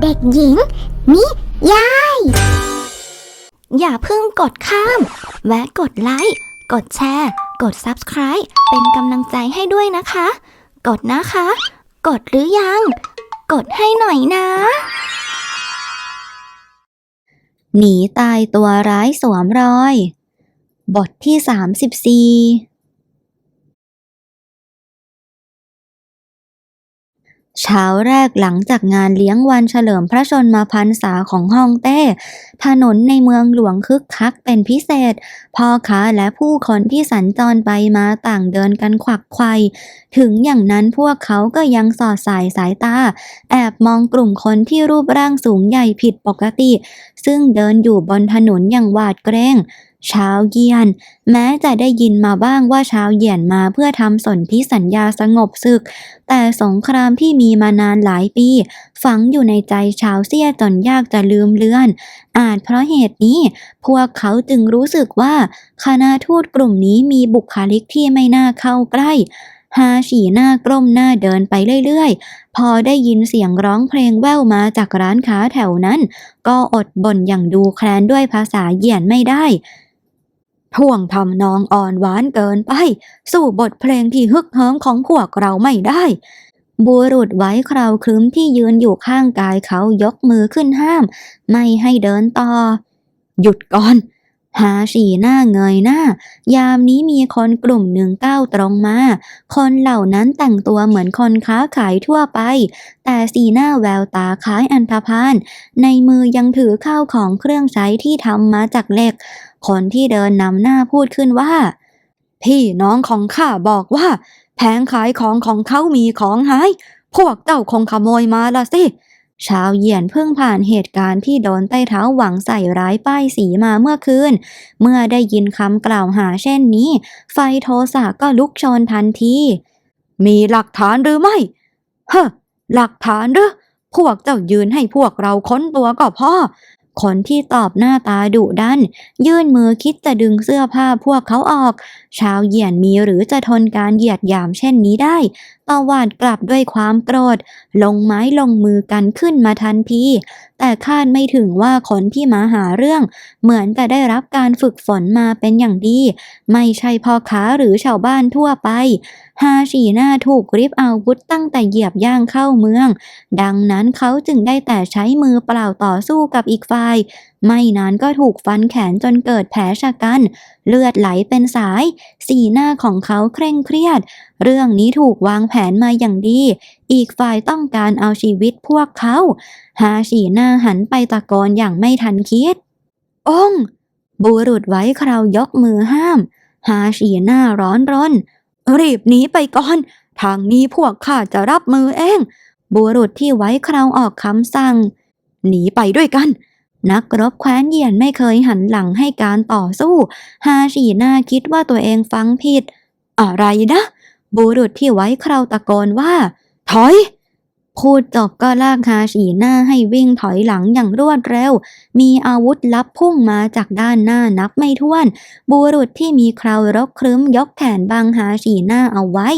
เด็กหญิง นิยาย อย่าเพิ่งกดข้าม แวะกดไลค์ กดแชร์ กด Subscribe เป็นกำลังใจให้ด้วยนะคะ กดนะคะ กดหรือยัง กดให้หน่อยนะ หนีตายตัวร้ายสวมรอย บทที่ 34 เช้าแรกหลังจากงานเลี้ยงวันเฉลิมพระชนมพรรษาของฮ่องเต้ ถนนในเมืองหลวงคึกคักเป็นพิเศษ พ่อค้าและผู้คนที่สัญจรไปมาต่างเดินกันขวักไขว่ถึงอย่างนั้นพวกเขาก็ยังสอดสายสายตา แอบมองกลุ่มคนที่รูปร่างสูงใหญ่ผิดปกติ ซึ่งเดินอยู่บนถนนอย่างหวาดเกรง เช้าเยียน แม้จะได้ยินมาบ้างว่าเช้าเยียนมาเพื่อทำสนธิสัญญาสงบศึก แต่สงครามที่มีมานานหลายปี ฝังอยู่ในใจชาวเซียจนยากจะลืมเลือน อาจเพราะเหตุนี้ พวกเขาจึงรู้สึกว่าคณะทูตกลุ่มนี้มีบุคลิกที่ไม่น่าเข้าใกล้ฮาฉีหน้ากล้มหน้าเดินไปเรื่อยๆ พอได้ยินเสียงร้องเพลงแว่วมาจากร้านค้าแถวนั้น ก็อดบ่นอย่างดูแคลนด้วยภาษาเหยียนไม่ได้ ท่วงทำนองอ่อนหวานเกินไป สู่บทเพลงที่ฮึกเหิมของพวกเราไม่ได้ บุรุษไว้คราวครึ้มที่ยืนอยู่ข้างกายเขายกมือขึ้นห้าม ไม่ให้เดินต่อ หยุดก่อน หาฉีหน้าเงยหน้า ยามนี้มีคนกลุ่มหนึ่งก้าวตรงมา คนเหล่านั้นแต่งตัวเหมือนคนค้าขายทั่วไป แต่สีหน้าแววตาคล้ายอันธพาลในมือยังถือข้าวของเครื่องใช้ที่ทำมาจากเหล็ก คนที่เดินนำหน้าพูดขึ้นว่า พี่น้องของข้าบอกว่า แผงขายของของเขามีของหาย พวกเจ้าคงขโมยมาละสิชาวเหยียนเพิ่งผ่านเหตุการณ์ที่โดนใต้เท้าหวังใส่ร้ายป้ายสีมาเมื่อคืน เมื่อได้ยินคำกล่าวหาเช่นนี้ ไฟโทสะก็ลุกโชนทันที มีหลักฐานหรือไม่ เฮ้อหลักฐานหรือ พวกเจ้ายืนให้พวกเราค้นตัวก็พอ คนที่ตอบหน้าตาดุดัน ยื่นมือคิดจะดึงเสื้อผ้าพวกเขาออก ชาวเหยียนมีหรือจะทนการเหยียดหยามเช่นนี้ได้ ตวาดกลับด้วยความโกรธ ลงไม้ลงมือกันขึ้นมาทันทีแต่คาดไม่ถึงว่าคนที่มาหาเรื่อง เหมือนจะได้รับการฝึกฝนมาเป็นอย่างดี ไม่ใช่พ่อค้าหรือชาวบ้านทั่วไป ฮาชีหน้าถูกริบอาวุธตั้งแต่เหยียบย่างเข้าเมือง ดังนั้นเขาจึงได้แต่ใช้มือเปล่าต่อสู้กับอีกฝ่ายไม่นานก็ถูกฟันแขนจนเกิดแผลชะกัน เลือดไหลเป็นสาย สีหน้าของเขาเคร่งเครียด เรื่องนี้ถูกวางแผนมาอย่างดี อีกฝ่ายต้องการเอาชีวิตพวกเขา ฮาชีหน้าหันไปตะโกนอย่างไม่ทันคิด องบุรุษไว้คราวยกมือห้าม ฮาชีหน้าร้อนรน รีบหนีไปก่อน ทางนี้พวกข้าจะรับมือเองบุรุษที่ไว้คราวออกคำสั่ง หนีไปด้วยกัน นักรบแคว้นเหยียนไม่เคยหันหลังให้การต่อสู้ ฮาชีหน้าคิดว่าตัวเองฟังผิด อะไรนะ บุรุษที่ไว้คราวตะโกนว่า ถอย พูดจบก็ลากฮาชีหน้าให้วิ่งถอยหลังอย่างรวดเร็ว มีอาวุธลับพุ่งมาจากด้านหน้านับไม่ถ้วน บุรุษที่มีคราวรกครึ้มยกแขนบังหาฉีหน้าเอาไว้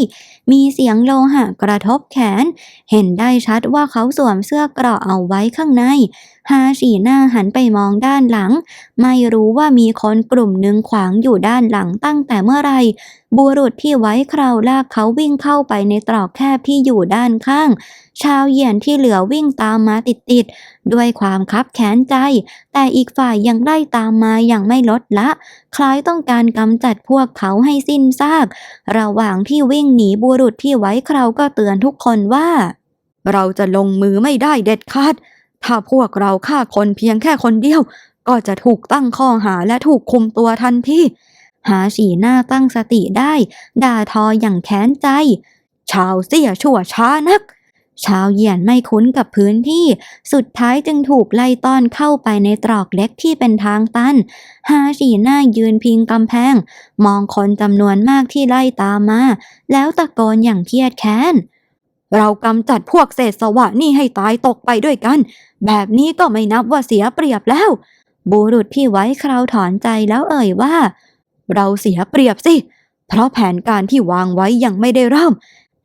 มีเสียงโลหะกระทบแขน เห็นได้ชัดว่าเขาสวมเสื้อเกราะเอาไว้ข้างใน ฮาฉีหน้าหันไปมองด้านหลัง ไม่รู้ว่ามีคนกลุ่มหนึ่งขวางอยู่ด้านหลังตั้งแต่เมื่อไรบุรุษที่ไว้คราวลากเขาวิ่งเข้าไปในตรอกแคบที่อยู่ด้านข้าง ชาวเหยียนที่เหลือวิ่งตามมาติดๆ ด้วยความคับแค้นใจ แต่อีกฝ่ายยังไล่ตามมาอย่างไม่ลดละ คล้ายต้องการกำจัดพวกเขาให้สิ้นซาก ระหว่างที่วิ่งหนีบุรุษที่ไว้คราวก็เตือนทุกคนว่า เราจะลงมือไม่ได้เด็ดขาด ถ้าพวกเราฆ่าคนเพียงแค่คนเดียว ก็จะถูกตั้งข้อหาและถูกคุมตัวทันทีหาฉีหน้าตั้งสติได้ ด่าทออย่างแค้นใจ ชาวเสียชั่วช้านัก ชาวเหยียนไม่คุ้นกับพื้นที่ สุดท้ายจึงถูกไล่ต้อนเข้าไปในตรอกเล็กที่เป็นทางตันฮาฉีหน้ายืนพิงกำแพง มองคนจำนวนมากที่ไล่ตามมา แล้วตะโกนอย่างเครียดแค้น เรากำจัดพวกเศษสวะนี่ให้ตายตกไปด้วยกัน แบบนี้ก็ไม่นับว่าเสียเปรียบแล้ว บุรุษที่ไว้คราวถอนใจแล้วเอ่ยว่า เราเสียเปรียบสิ เพราะแผนการที่วางไว้ยังไม่ได้เริ่ม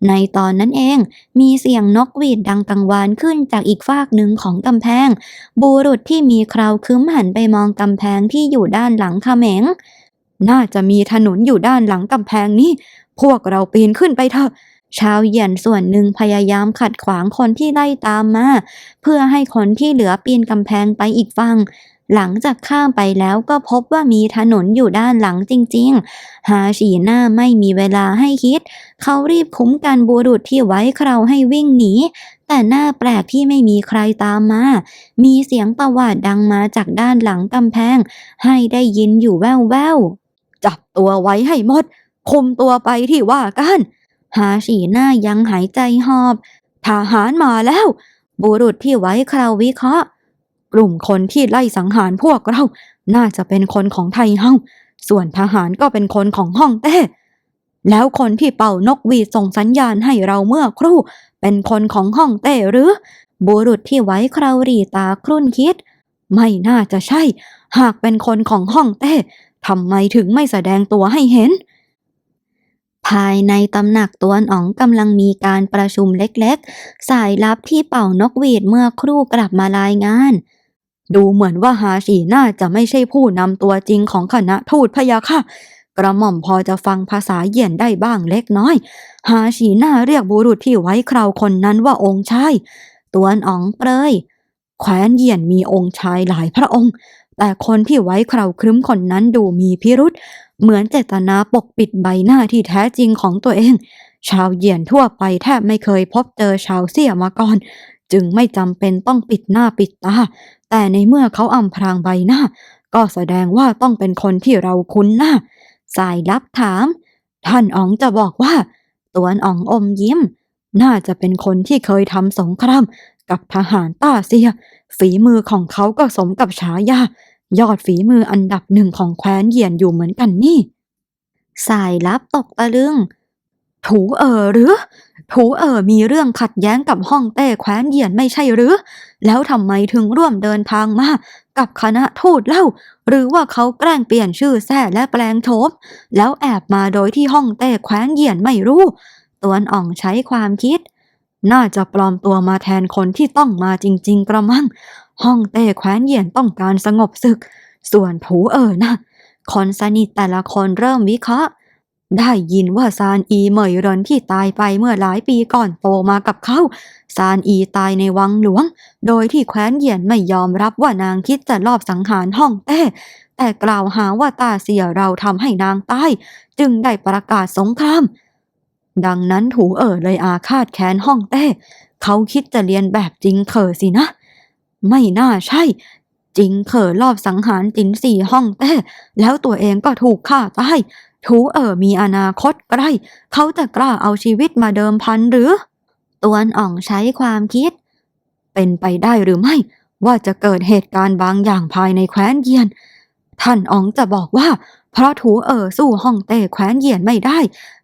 ในตอนนั้นเองมีเสียงนกหวีดดังกังวานขึ้นจากอีกฟากหนึ่งของกำแพง บุรุษที่มีคราวคึ้มหันไปมองกำแพงที่อยู่ด้านหลังเขมง น่าจะมีถนนอยู่ด้านหลังกำแพงนี้ พวกเราปีนขึ้นไปเถอะ ชาวเหยียนส่วนหนึ่งพยายามขัดขวางคนที่ไล่ตามมา เพื่อให้คนที่เหลือปีนกำแพงไปอีกฝั่งหลังจากข้ามไปแล้วก็พบว่ามีถนนอยู่ด้านหลังจริงๆ หาฉีหน้าไม่มีเวลาให้คิด เขารีบคุ้มกันบุรุษที่ไว้คราให้วิ่งหนี แต่หน้าแปลกที่ไม่มีใครตามมา มีเสียงตะวาดดังมาจากด้านหลังกำแพง ให้ได้ยินอยู่แว่วๆ จับตัวไว้ให้หมด คุมตัวไปที่ว่ากัน หาฉีหน้ายังหายใจหอบทหารมาแล้ว บุรุษที่ไว้คราววิเคราะห์ กลุ่มคนที่ไล่สังหารพวกเรา น่าจะเป็นคนของไทยเฮาส่วนทหารก็เป็นคนของฮ่องเต้ แล้วคนที่เป่านกหวีดส่งสัญญาณให้เราเมื่อครู่ เป็นคนของฮ่องเต้หรือ บุรุษที่ไว้คราวรีตาครุ่นคิด ไม่น่าจะใช่ หากเป็นคนของฮ่องเต้ทำไมถึงไม่แสดงตัวให้เห็น ภายในตำหนักตวนอ๋องกำลังมีการประชุมเล็กๆ สายลับที่เป่านกหวีดเมื่อครู่กลับมารายงาน ดูเหมือนว่าฮาชีน่าจะไม่ใช่ผู้นำตัวจริงของคณะทูตพยะค่ะ กระหม่อมพอจะฟังภาษาเหยียนได้บ้างเล็กน้อย ฮาชีน่าเรียกบุรุษที่ไว้คราวคนนั้นว่าองค์ชายตวนอ๋องเปรย แคว้นเหยียนมีองค์ชายหลายพระองค์ แต่คนที่ไว้คราวครึ้มคนนั้นดูมีพิรุษ เหมือนเจตนาปกปิดใบหน้าที่แท้จริงของตัวเอง ชาวเหยียนทั่วไปแทบไม่เคยพบเจอชาวเสี่ยมาก่อน จึงไม่จำเป็นต้องปิดหน้าปิดตา แต่ในเมื่อเขาอำพรางใบหน้า ก็แสดงว่าต้องเป็นคนที่เราคุ้นหน้า สายลับถาม ท่านอ๋องจะบอกว่า ตวนอ๋องอมยิ้มน่าจะเป็นคนที่เคยทำสงคราม กับทหารต้าเซีย ฝีมือของเขาก็สมกับฉายา ยอดฝีมืออันดับหนึ่งของแคว้นเหยียนอยู่เหมือนกันนี่ สายลับตกตะลึง ถูเอ๋อหรือ ถูเอ๋อมีเรื่องขัดแย้งกับห้องเต้แคว้นเหยียนไม่ใช่หรือ แล้วทำไมถึงร่วมเดินทางมากับคณะทูตเล่า หรือว่าเขาแกล้งเปลี่ยนชื่อแท้และแปลงโฉมแล้วแอบมาโดยที่ห้องเต้แคว้นเหยียนไม่รู้ ตวนอ่องใช้ความคิด น่าจะปลอมตัวมาแทนคนที่ต้องมาจริง ๆ กระมัง ห้องเต้แคว้นเหยียนต้องการสงบศึก ส่วนถูเอ๋อนะคนสนิทแต่ละคนเริ่มวิเคราะห์ ได้ยินว่าซานอีเหมยเรินที่ตายไปเมื่อหลายปีก่อนโตมากับเขา ซานอีตายในวังหลวง โดยที่แคว้นเหยียนไม่ยอมรับว่านางคิดจะลอบสังหารห้องเต้แต่กล่าวหาว่าตาเสียเราทำให้นางตาย จึงได้ประกาศสงคราม ดังนั้นถูเอ๋อเลยอาฆาตแค้นห้องเต้ เขาคิดจะเรียนแบบจริงเขอสินะ ไม่น่าใช่ จริงเขอลอบสังหารจินสี่ห้องเต้ แล้วตัวเองก็ถูกฆ่าตายถูเอ๋อมีอนาคตใกล้ เขาจะกล้าเอาชีวิตมาเดิมพันหรือ ตวนอ่องใช้ความคิด เป็นไปได้หรือไม่ ว่าจะเกิดเหตุการณ์บางอย่างภายในแคว้นเยียน ท่านอ๋องจะบอกว่า เพราะถูเอ๋อสู้ห้องเต้แคว้นเหยียนไม่ได้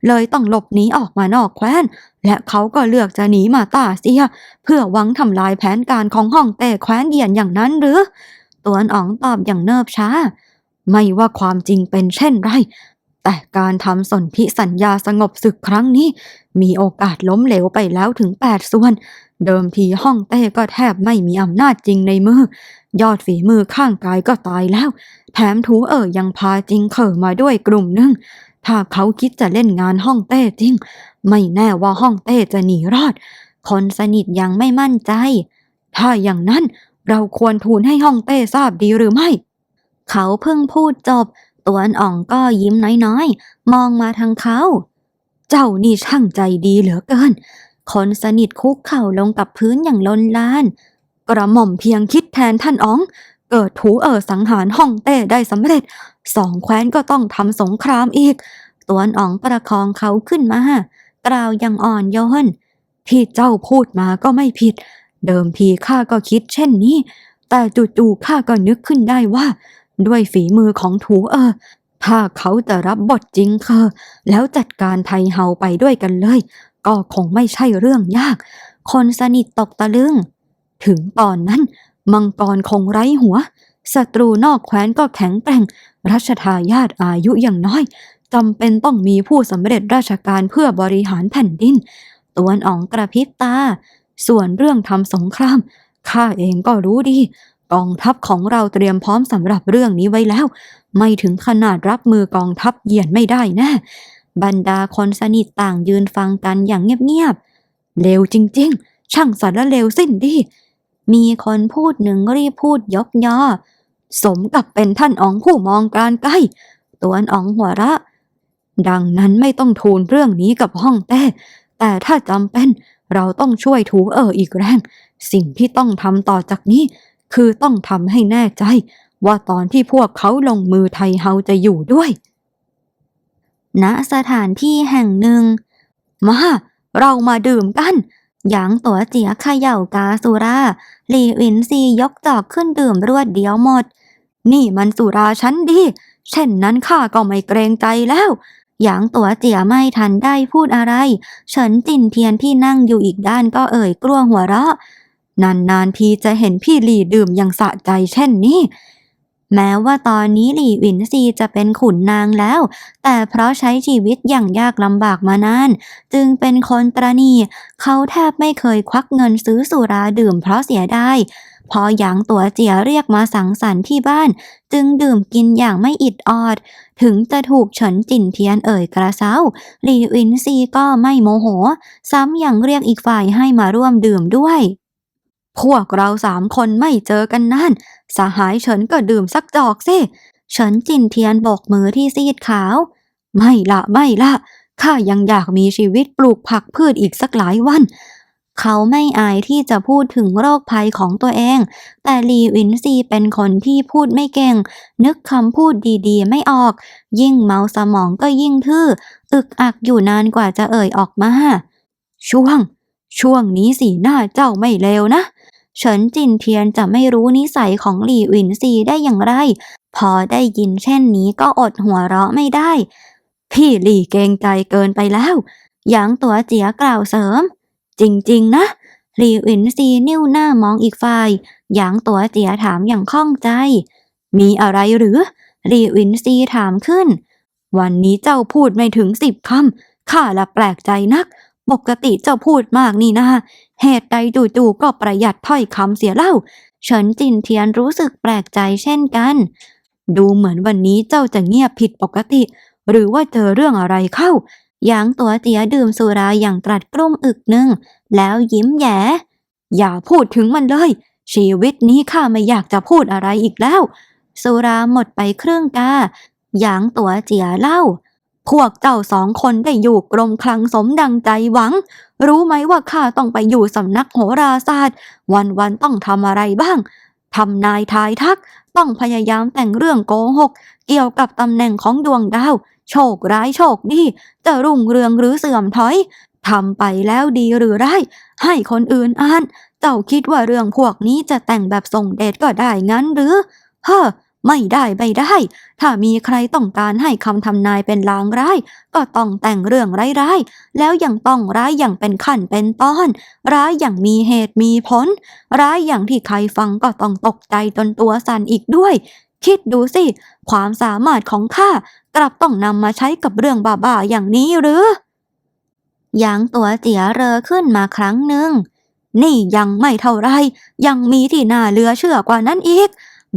เลยต้องหลบหนีออกมานอกแคว้น และเขาก็เลือกจะหนีมาต้าเซีย เพื่อหวังทำลายแผนการของห้องเต้แคว้นเหยียนอย่างนั้นหรือ ตวนอ๋องตอบอย่างเนิบช้า ไม่ว่าความจริงเป็นเช่นไร แต่การทำสนธิสัญญาสงบศึกครั้งนี้ มีโอกาสล้มเหลวไปแล้วถึง8ส่วน เดิมทีห้องเต้ก็แทบไม่มีอำนาจจริงในมือ ยอดฝีมือข้างกายก็ตายแล้ว แถมถูเอ๋อยังพาจริงเขอมาด้วยกลุ่มหนึ่งถ้าเขาคิดจะเล่นงานห้องเต้จริง ไม่แน่ว่าห้องเต้จะหนีรอด คนสนิทยังไม่มั่นใจ ถ้าอย่างนั้นเราควรทูลให้ห้องเต้ทราบดีหรือไม่ เขาเพิ่งพูดจบ ตวนอ่องก็ยิ้มน้อยๆ มองมาทางเขา เจ้านี่ช่างใจดีเหลือเกิน คนสนิทคุกเข่าลงกับพื้นอย่างลนลาน กระหม่อมเพียงคิดแทนท่านอ๋อง เกิดถูเอ๋อสังหารห้องเต้ได้สำเร็จ สองแคว้นก็ต้องทำสงครามอีก ตวนอ๋องประคองเขาขึ้นมา กล่าวอย่างอ่อนโยนที่เจ้าพูดมาก็ไม่ผิด เดิมทีข้าก็คิดเช่นนี้ แต่จู่ๆข้าก็นึกขึ้นได้ว่า ด้วยฝีมือของถูเออถ้าเขาจะรับบทจริงเคอแล้วจัดการไทยเฮาไปด้วยกันเลย ก็คงไม่ใช่เรื่องยาก คนสนิทตกตะลึง ถึงตอนนั้น มังกรคงไร้หัวศัตรูนอกแคว้นก็แข็งแกร่ง รัชทายาทอายุอย่างน้อยจำเป็นต้องมีผู้สำเร็จราชการเพื่อบริหารแผ่นดิน ตวนอ๋องกระพริบตา ส่วนเรื่องทำสงคราม ข้าเองก็รู้ดี กองทัพของเราเตรียมพร้อมสำหรับเรื่องนี้ไว้แล้ว ไม่ถึงขนาดรับมือกองทัพเหยียนไม่ได้แนะ บรรดาคนสนิทต่างยืนฟังกันอย่างเงียบๆเลวจริง ๆ ช่างสารเลวสิ้นดี มีคนพูดหนึ่งรีบพูดยกยอสมกับเป็นท่านอ๋องผู้มองการใกล้ ตวนอ๋องหัวระดังนั้นไม่ต้องทูลเรื่องนี้กับห้องแต้แต่ถ้าจำเป็นเราต้องช่วยถูเอออีกแรง สิ่งที่ต้องทำต่อจากนี้ คือต้องทำให้แน่ใจ ว่าตอนที่พวกเขาลงมือไทเฮาจะอยู่ด้วย ณสถานที่แห่งหนึ่ง มา เรามาดื่มกันหยางตัวเจียเขย่ากาสุราหลีอินซียกจอกขึ้นดื่มรวดเดียวหมด นี่มันสุราชั้นดี เช่นนั้นข้าก็ไม่เกรงใจแล้วหยางตัวเจียไม่ทันได้พูดอะไร เฉินจินเทียนที่นั่งอยู่อีกด้านก็เอ่ยกลัวหัวเราะ นานๆทีจะเห็นพี่หลีดื่มอย่างสะใจเช่นนี้ แม้ว่าตอนนี้หลี่หวินซีจะเป็นขุนนางแล้ว แต่เพราะใช้ชีวิตอย่างยากลำบากมานาน จึงเป็นคนตรณี เขาแทบไม่เคยควักเงินซื้อสุราดื่มเพราะเสียได้ พอหยางตัวเจียเรียกมาสังสรรค์ที่บ้าน จึงดื่มกินอย่างไม่อิดออด ถึงจะถูกเฉินจินเทียนเอ่ยกระเซ้า หลี่หวินซีก็ไม่โมโห ซ้ำยังเรียกอีกฝ่ายให้มาร่วมดื่มด้วย พวกเราสามคนไม่เจอกันนานสหายเฉินก็ดื่มสักจอกสิเฉินจินเทียนโบกมือที่ซีดขาว ไม่ละไม่ละข้ายังอยากมีชีวิตปลูกผักพืชอีกสักหลายวัน เขาไม่อายที่จะพูดถึงโรคภัยของตัวเอง แต่ลีวินซีเป็นคนที่พูดไม่เก่ง นึกคำพูดดีๆ ไม่ออก ยิ่งเมาสมองก็ยิ่งทื่อ อึกอักอยู่นานกว่าจะเอ่ยออกมา ช่วง ช่วงนี้สีหน้าเจ้าไม่เลวนะ เฉินจินเทียนจะไม่รู้นิสัยของหลี่หวินซีได้อย่างไร พอได้ยินเช่นนี้ก็อดหัวเราะไม่ได้ พี่หลี่เกรงใจเกินไปแล้วหยางตัวเจียกล่าวเสริม จริง ๆ นะหลี่หวินซีนิ้วหน้ามองอีกฝ่ายหยางตัวเจียถามอย่างข้องใจ มีอะไรหรือหลี่หวินซีถามขึ้น วันนี้เจ้าพูดไม่ถึงสิบคำข้าละแปลกใจนัก ปกติเจ้าพูดมากนี่นะเหตุใดจู่ๆก็ประหยัดถ้อยคำเสียเล่า เฉินจินเทียนรู้สึกแปลกใจเช่นกัน ดูเหมือนวันนี้เจ้าจะเงียบผิดปกติ หรือว่าเจอเรื่องอะไรเข้าหยางตัวเจียดื่มสุราอย่างตรัสกลุ้มอึกหนึ่งแล้วยิ้มแย่อย่าพูดถึงมันเลย ชีวิตนี้ข้าไม่อยากจะพูดอะไรอีกแล้ว สุราหมดไปครึ่งกาหยางตัวเจียเล่า พวกเจ้าสองคนได้อยู่กรมคลังสมดังใจหวัง รู้ไหมว่าข้าต้องไปอยู่สำนักโหราศาสตร์ วันๆต้องทำอะไรบ้างทำนายทายทัก ต้องพยายามแต่งเรื่องโกหก เกี่ยวกับตำแหน่งของดวงดาว โชคร้ายโชคดี จะรุ่งเรืองหรือเสื่อมถอยทำไปแล้วดีหรือร้ายให้คนอื่นอ่าน เจ้าคิดว่าเรื่องพวกนี้จะแต่งแบบส่งเดชก็ได้งั้นหรือ เฮ้อ ไม่ได้ไม่ได้ ถ้ามีใครต้องการให้คำทำนายเป็นลางร้าย ก็ต้องแต่งเรื่องร้ายๆ แล้วยังต้องร้ายอย่างเป็นขั้นเป็นตอน ร้ายอย่างมีเหตุมีผล ร้ายอย่างที่ใครฟังก็ต้องตกใจจนตัวสั่นอีกด้วย คิดดูสิ ความสามารถของข้ากลับต้องนำมาใช้กับเรื่องบ้าๆอย่างนี้หรือยางตัวเจียเรอขึ้นมาครั้งหนึ่งนี่ยังไม่เท่าไร ยังมีที่น่าเหลือเชื่อกว่านั้นอีก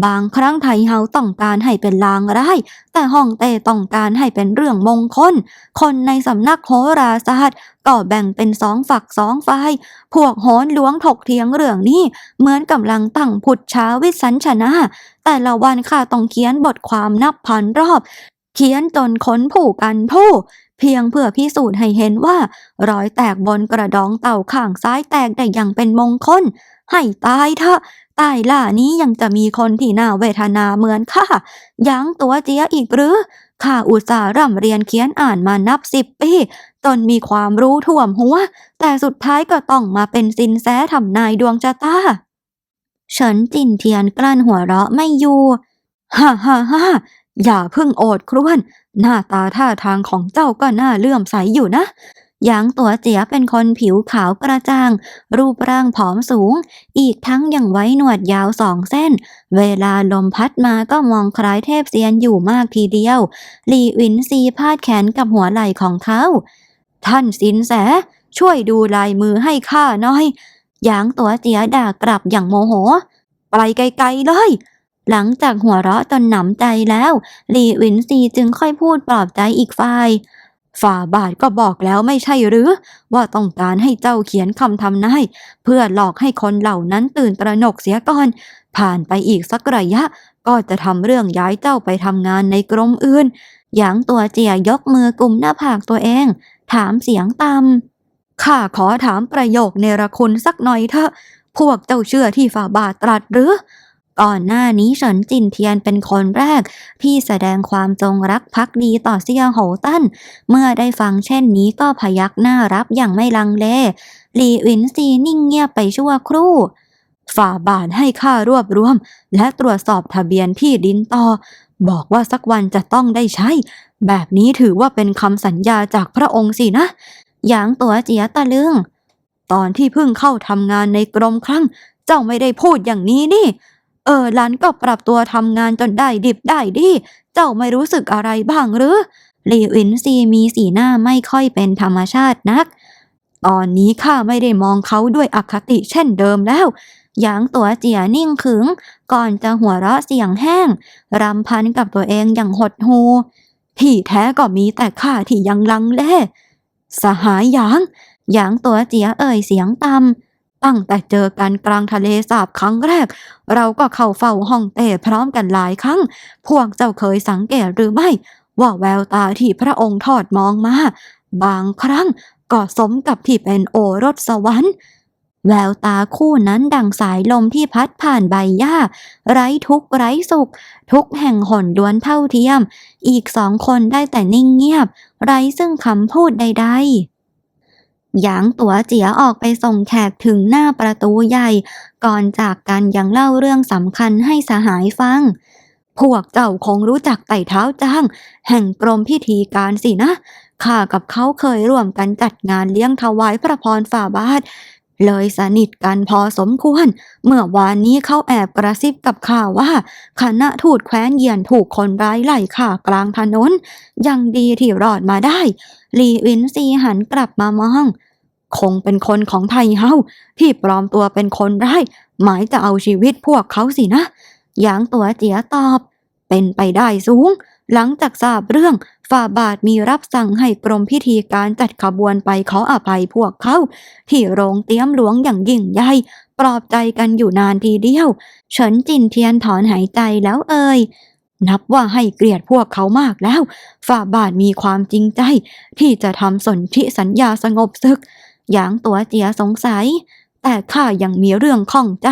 บางครั้งไทยเฮาต้องการให้เป็นลางร้าย แต่ฮ่องเต้ต้องการให้เป็นเรื่องมงคล คนในสำนักโหราศาสตร์ก็แบ่งเป็นสองฝักสองฝ่าย พวกโหนหลวงถกเถียงเรื่องนี้เหมือนกำลังตั้งผุดช้าวิสัญชนะ แต่ละวันข้าต้องเขียนบทความนับพันรอบ เขียนจนค้นผู้กันผู้เพียงเพื่อพิสูจน์ให้เห็นว่า รอยแตกบนกระดองเต่าข้างซ้ายแตกได้อย่างเป็นมงคล ให้ตายเถอะใตายล่านี้ยังจะมีคนที่น่าเวทนาเหมือนข้ายั้งตัวเจียอีกหรือข้าอุตส่าห์ร่ำเรียนเขียนอ่านมานับสิบปีจนมีความรู้ท่วมหัว แต่สุดท้ายก็ต้องมาเป็นสินแสทำนายดวงชะตาเฉินจินเทียนกลั้นหัวเราะไม่อยู่ฮ่าฮ่าฮ่าอย่าเพิ่งโอดครวญหน้าตาท่าทางของเจ้าก็น่าเลื่อมใสอยู่นะ หยางตัวเจียเป็นคนผิวขาวกระจ่าง รูปร่างผอมสูง อีกทั้งยังไว้หนวดยาวสองเส้น เวลาลมพัดมาก็มองคล้ายเทพเซียนอยู่มากทีเดียว หลีหวินซีพาดแขนกับหัวไหล่ของเขา ท่านสินแส ช่วยดูลายมือให้ข้าหน่อยหยางตัวเจียด่ากลับอย่างโมโห ไปไกลๆเลยหลังจากหัวเราะจนหนำใจแล้ว หลีหวินซีจึงค่อยพูดปลอบใจอีกฝ่าย ฝ่าบาทก็บอกแล้วไม่ใช่หรือ ว่าต้องการให้เจ้าเขียนคำทำนายเพื่อหลอกให้คนเหล่านั้นตื่นตระหนกเสียก่อน ผ่านไปอีกสักระยะ ก็จะทำเรื่องย้ายเจ้าไปทำงานในกรมอื่น หยางตัวเจียยกมือกุมหน้าผากตัวเอง ถามเสียงต่ำข้าขอถามประโยคเนรคุณสักหน่อยเถอะ พวกเจ้าเชื่อที่ฝ่าบาทตรัสหรือ ก่อนหน้านี้เฉินจินเทียนเป็นคนแรก ที่แสดงความจงรักภักดีต่อเซี่ยโหตั้น เมื่อได้ฟังเช่นนี้ก็พยักหน้ารับอย่างไม่ลังเล หลีหวินซีนิ่งเงียบไปชั่วครู่ ฝ่าบาทให้ข้ารวบรวม และตรวจสอบทะเบียนที่ดินต่อ บอกว่าสักวันจะต้องได้ใช้ แบบนี้ถือว่าเป็นคำสัญญาจากพระองค์สินะหยางตัวเจียตะลึง ตอนที่เพิ่งเข้าทำงานในกรมครั้ง เจ้าไม่ได้พูดอย่างนี้นี่ เออหลันก็ปรับตัวทำงานจนได้ดิบได้ดี เจ้าไม่รู้สึกอะไรบ้างหรือหลีอินซีมีสีหน้าไม่ค่อยเป็นธรรมชาตินัก ตอนนี้ข้าไม่ได้มองเขาด้วยอคติเช่นเดิมแล้ว หยางตัวเจียนิ่งขึง ก่อนจะหัวเราะเสียงแห้ง รำพันกับตัวเองอย่างหดหูที่แท้ก็มีแต่ข้าที่ยังลังเล สหายหยาง หยางตัวเจียเอ่ยเสียงต่ำ ตั้งแต่เจอกันกลางทะเลสาบครั้งแรก เราก็เข้าเฝ้าห้องเต้พร้อมกันหลายครั้ง พวกเจ้าเคยสังเกตหรือไม่ ว่าแววตาที่พระองค์ทอดมองมา บางครั้งก็สมกับที่เป็นโอรสสวรรค์แววตาคู่นั้นดังสายลมที่พัดผ่านใบหญ้า ไร้ทุกไร้สุข ทุกแห่งหนล้วนเท่าเทียม อีกสองคนได้แต่นิ่งเงียบ ไร้ซึ่งคำพูดใด ๆ หยางตัวเจียออกไปส่งแขกถึงหน้าประตูใหญ่ ก่อนจากกันยังเล่าเรื่องสำคัญให้สหายฟัง พวกเจ้าคงรู้จักไต่เท้าจ้าง แห่งกรมพิธีการสินะ ข้ากับเขาเคยร่วมกันจัดงานเลี้ยงถวายพระพรฝ่าบาท เลยสนิทกันพอสมควร เมื่อวานนี้เขาแอบกระซิบกับข้าว่า คณะทูตแคว้นเยียนถูกคนร้ายไล่ข่ากลางถนน ยังดีที่รอดมาได้ ลีวินซีหันกลับมามอง คงเป็นคนของไทเฮาที่ปลอมตัวเป็นคนร้ายหมายจะเอาชีวิตพวกเขาสินะหยางตัวเจียตอบ เป็นไปได้สูง หลังจากทราบเรื่องฝ่าบาทมีรับสั่งให้กรมพิธีการจัดขบวนไปขออภัยพวกเขา ที่โรงเตี้ยมหลวงอย่างยิ่งใหญ่ปลอบใจกันอยู่นานทีเดียว เฉินจินเทียนถอนหายใจแล้วเอ่ยนับว่าให้เกลียดพวกเขามากแล้ว ฝ่าบาทมีความจริงใจ ที่จะทำสนธิสัญญาสงบศึก อย่างตัวเจียสงสัย แต่ข้ายังมีเรื่องข้องใจ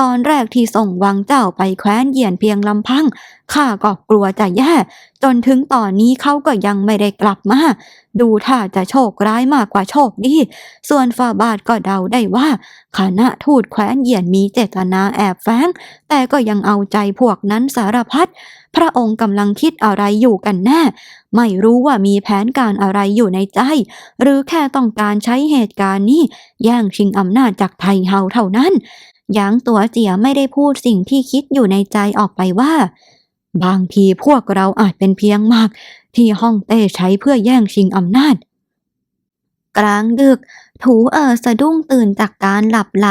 ตอนแรกที่ส่งวังเจ้าไปแคว้นเหยียนเพียงลำพังข้าก็กลัวจะแย่ จนถึงตอนนี้เขาก็ยังไม่ได้กลับมา ดูท่าจะโชคร้ายมากกว่าโชคดี ส่วนฝ่าบาทก็เดาได้ว่าคณะทูตแคว้นเหยียนมีเจตนาแอบแฝงแต่ก็ยังเอาใจพวกนั้นสารพัดพระองค์กำลังคิดอะไรอยู่กันแน่ ไม่รู้ว่ามีแผนการอะไรอยู่ในใจ หรือแค่ต้องการใช้เหตุการณ์นี้แย่งชิงอำนาจจากไทเฮาเท่านั้น หยางตัวเจียไม่ได้พูดสิ่งที่คิดอยู่ในใจออกไปว่า บางทีพวกเราอาจเป็นเพียงมาก ที่ห้องเต้ใช้เพื่อแย่งชิงอำนาจ กลางดึก ถูเออสะดุ้งตื่นจากการหลับไหล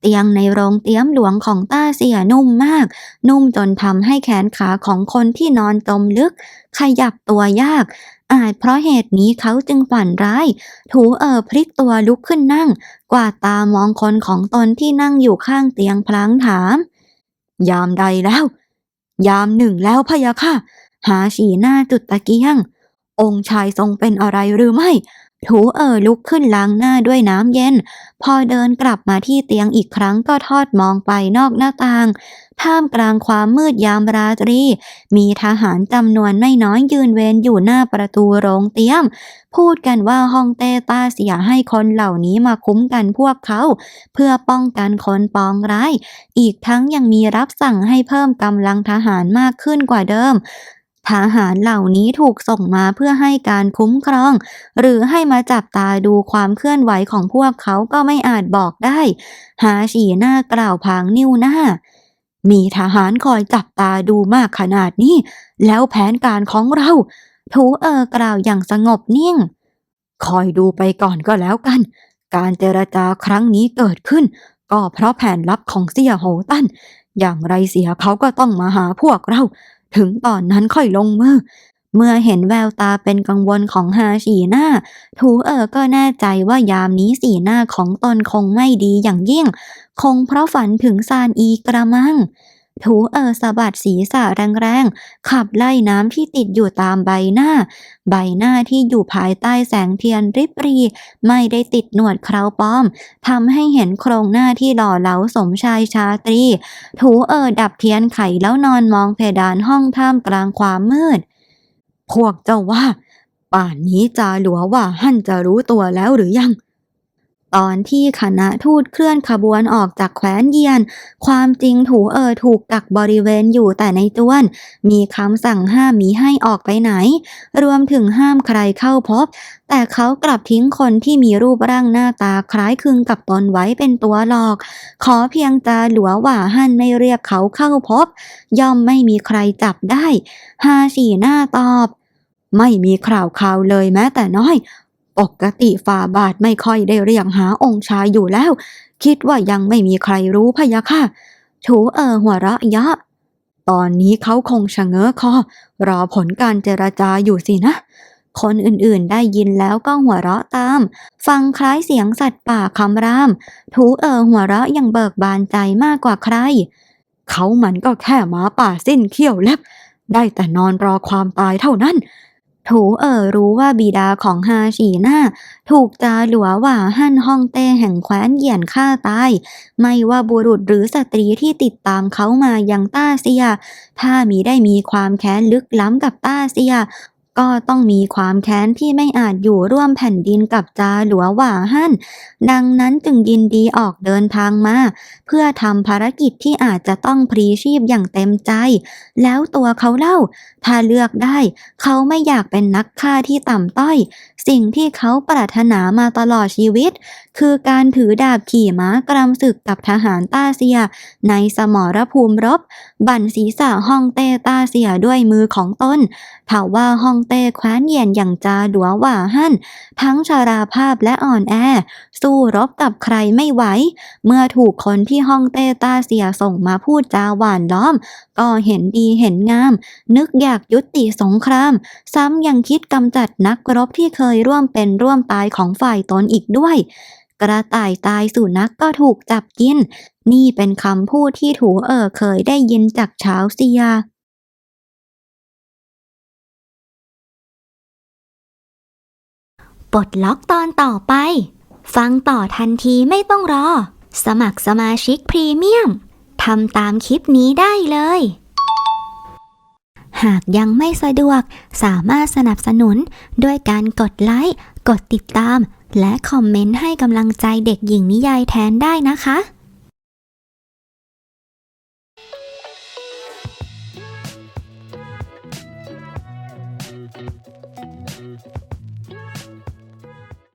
เตียงในโรงเตี้ยมหลวงของต้าเสียนุ่มมาก นุ่มจนทำให้แขนขาของคนที่นอนจมลึก ขยับตัวยาก อาจเพราะเหตุนี้เขาจึงฝันร้าย ถูเอ๋อพลิกตัวลุกขึ้นนั่ง กวาดตามองคนของตนที่นั่งอยู่ข้างเตียงพลางถาม ยามใดแล้ว ยามหนึ่งแล้วพะยะค่ะ หาฉีหน้าจุดตะเกียง องค์ชายทรงเป็นอะไรหรือไม่ ถูเอ๋อลุกขึ้นล้างหน้าด้วยน้ำเย็น พอเดินกลับมาที่เตียงอีกครั้งก็ทอดมองไปนอกหน้าต่าง ท่ามกลางความมืดยามราตรี มีทหารจำนวนไม่น้อยยืนเวรอยู่หน้าประตูโรงเตี้ยม พูดกันว่าฮ่องเต้ต้าเสียให้คนเหล่านี้มาคุ้มกันพวกเขา เพื่อป้องกันคนปองร้าย อีกทั้งยังมีรับสั่งให้เพิ่มกำลังทหารมากขึ้นกว่าเดิมทหารเหล่านี้ถูกส่งมาเพื่อให้การคุ้มครอง หรือให้มาจับตาดูความเคลื่อนไหวของพวกเขาก็ไม่อาจบอกได้ หาฉีหน้ากล่าวพางนิ้วหน้า มีทหารคอยจับตาดูมากขนาดนี้ แล้วแผนการของเรา ถูเออกล่าวอย่างสงบนิ่ง คอยดูไปก่อนก็แล้วกัน การเจรจาครั้งนี้เกิดขึ้น ก็เพราะแผนลับของเสี่ยโหตันอย่างไรเสียเขาก็ต้องมาหาพวกเรา ถึงตอนนั้นค่อยลงมือ เมื่อเห็นแววตาเป็นกังวลของฮาชีหน้า ถูเอ๋อก็แน่ใจว่ายามนี้สีหน้าของตนคงไม่ดีอย่างยิ่ง คงเพราะฝันถึงซานอีกระมัง ถูเอ๋อสะบัดศีรษะแรงๆ ขับไล่น้ำที่ติดอยู่ตามใบหน้า ใบหน้าที่อยู่ภายใต้แสงเทียนริบรี ไม่ได้ติดหนวดเคราป้อมทำให้เห็นโครงหน้าที่หล่อเหลาสมชายชาตรี ถูเอ๋อดับเทียนไขแล้วนอนมองเพดานห้องท่ามกลางความมืด พวกเจ้าว่า ป่านนี้จาหลัวว่าหั่นจะรู้ตัวแล้วหรือยัง ตอนที่คณะทูตเคลื่อนขบวนออกจากแคว้นเยียน ความจริงถูเออถูกกักบริเวณอยู่แต่ในจวน มีคำสั่งห้ามมิให้ออกไปไหน รวมถึงห้ามใครเข้าพบ แต่เขากลับทิ้งคนที่มีรูปร่างหน้าตาคล้ายคลึงกับตนไว้เป็นตัวหลอก ขอเพียงจาหลัวว่าฮั่นไม่เรียกเขาเข้าพบ ย่อมไม่มีใครจับได้ฮาฉีหน้าตอบ ไม่มีข่าวข่าวเลยแม้แต่น้อย ปกติฝ่าบาทไม่ค่อยได้เรียกหาองค์ชายอยู่แล้ว คิดว่ายังไม่มีใครรู้พะยะค่ะถูเออหัวเราะเยาะตอนนี้เขาคงชะเง้อคอ รอผลการเจรจาอยู่สินะ คนอื่นๆได้ยินแล้วก็หัวเราะตาม ฟังคล้ายเสียงสัตว์ป่าคำราม ถูเออหัวเราะยังเบิกบานใจมากกว่าใคร เขามันก็แค่หมาป่าสิ้นเขี้ยวเล็บ ได้แต่นอนรอความตายเท่านั้น ถูเอ่อรู้ว่าบิดาของฮาฉีหน้า ถูกจาหลัวหว่าหั่นฮ่องเต้แห่งแคว้นเหยียนฆ่าตาย ไม่ว่าบุรุษหรือสตรีที่ติดตามเขามายังต้าเซีย ถ้ามีได้มีความแค้นลึกล้ำกับต้าเซีย ก็ต้องมีความแค้นที่ไม่อาจอยู่ร่วมแผ่นดินกับจาหลัวหว่าหั่นดังนั้นจึงยินดีออกเดินทางมา เพื่อทำภารกิจที่อาจจะต้องพลีชีพอย่างเต็มใจ แล้วตัวเขาเล่า ถ้าเลือกได้ เขาไม่อยากเป็นนักฆ่าที่ต่ำต้อย สิ่งที่เขาปรารถนามาตลอดชีวิต คือการถือดาบขี่ม้ากรำศึกกับทหารต้าเซีย ในสมรภูมิรบ บั่นศีรษะฮ่องเต้ต้าเซียด้วยมือของตนถ้าว่าฮ่องเต้แคว้นเยียนอย่างจาดัวหว่าหั่นทั้งชาราภาพและอ่อนแอ สู้รบกับใครไม่ไหว เมื่อถูกคนที่ฮ่องเต้ต้าเซียส่งมาพูดจาหวานล้อม ก็เห็นดีเห็นงาม นึกอยากยุติสงคราม ซ้ำยังคิดกำจัดนักรบที่เคยร่วมเป็นร่วมตายของฝ่ายตนอีกด้วยกระต่ายตายสุนัขกก็ถูกจับกิน นี่เป็นคำพูดที่ถูเอ๋อเคยได้ยินจากชาวเซีย ปลดล็อกตอนต่อไป ฟังต่อทันทีไม่ต้องรอ สมัครสมาชิกพรีเมียมทำตามคลิปนี้ได้เลย หากยังไม่สะดวกสามารถสนับสนุนด้วยการกดไลค์ กดติดตาม และคอมเมนต์ให้กำลังใจเด็กหญิงนิยายแทนได้นะคะ